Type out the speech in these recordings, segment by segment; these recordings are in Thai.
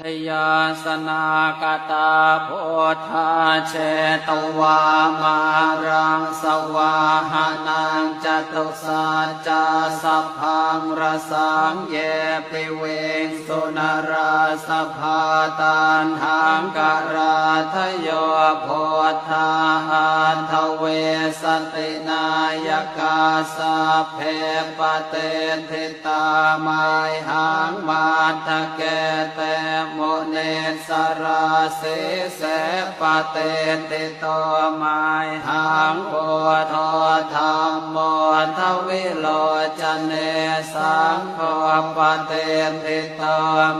ชยาสนากตาโพธาเชตวามารังสวาหานังจตุสัจจสัพพังรสังเยปิเวงสุนราสภาตันหังกราทโยโพธา นทเวสตินายกาสาเพปเตทิตามายหังมาทะเกเตโมเนสราเสเสปเตติโตมายหังโพธธรรมโมทวิโลจเนสังโฆปเตติโต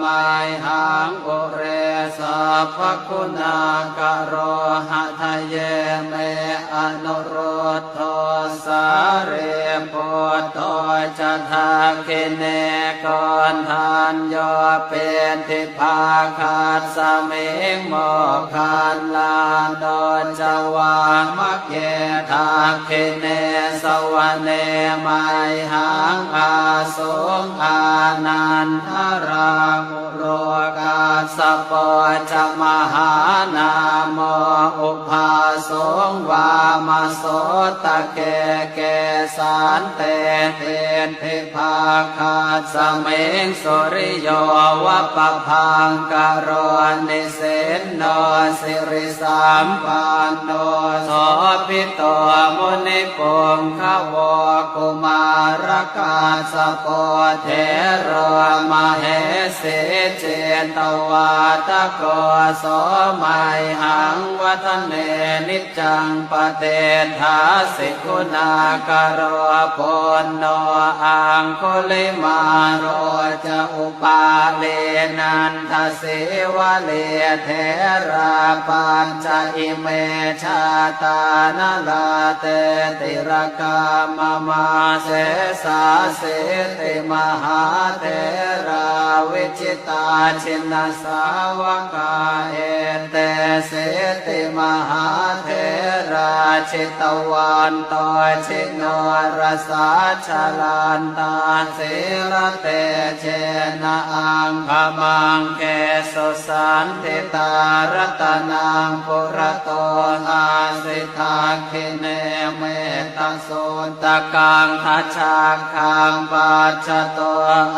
มายหังอุเรสัพพคุณากโรหะทาคิเนกอนทานโยเป็นทิภาคาสเมงโมคันลาโดจวามะเกทาคิเนสวะเนไมหังอาสงอานันทรามุโรกาสปะจมหานาโมอุภา สงวามาโสตะเกเกสานเตเทนเทภาคาสเมงสุริโยวะปะพังกโรนิเสนนสิริสามปันโนโสพิโตมุนิปงขวกุมารกาสปเทโรมเหสิเจตวาตะโกโสมัยหังวัฒเนนิจจังปเตทาสิกุณากโรปนโนอังคุลิมาโรจะอุปาเลนันทเสวะเลเทราปัญจอิเมชาตานลาเตติรกามมาเสสาเสติมหาเทราวิจิตาชินสาวกาเอ เสติมหาเท ราชิตวันตชิโนรสาชลันตาเสรเตเชนะอังคมังเกสุสันติตารตนังปุระโตอาสิทาคิเนเมตโสตะกังทัชชาคังปัจโต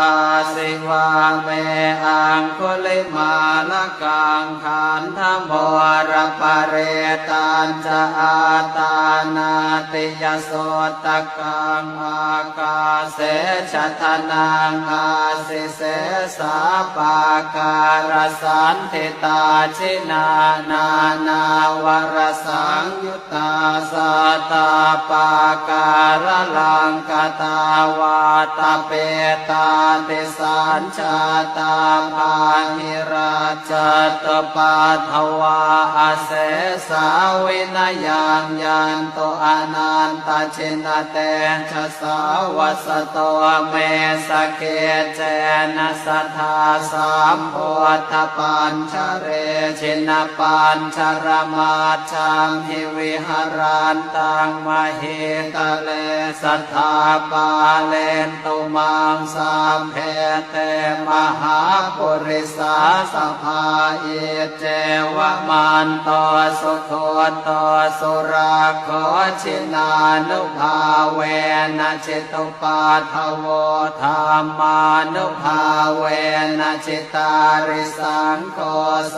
อาสิวาเมอังคุลิมาลกังขันธโมรปเรตันจะอาตานาติยโสตกังอากาเสชะทนังอาสิเสสาปาการสันติตาชินานานาวรสังยุตตาสตาปาการลังกตาวาตาเปตาติสัญชาตาภาหิราชตปาทวาอาเสสาวินยังยันโตอนันตชินเตชะสาวัสโตเมสเกเจนะสัทธาสามโพธปัญชเรชินปัญชรมาชังหิวิหารันตังมหิตะเลสัทธาปาเลนตุมังสามเพเตมหาปุริสาสภาเอเจวมันโตสุโคตสุราโคชินานุภาเวนะจิตุปาทโวธรรมานุภาเวนะจิตาริสังโฆ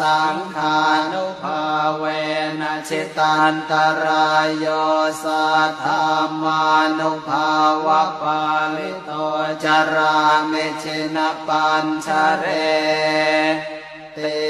สังขานุภาเวนะจิตันตรายโยสัทธามานุภาวะปาลิโตจารามิชินปัญชเรติ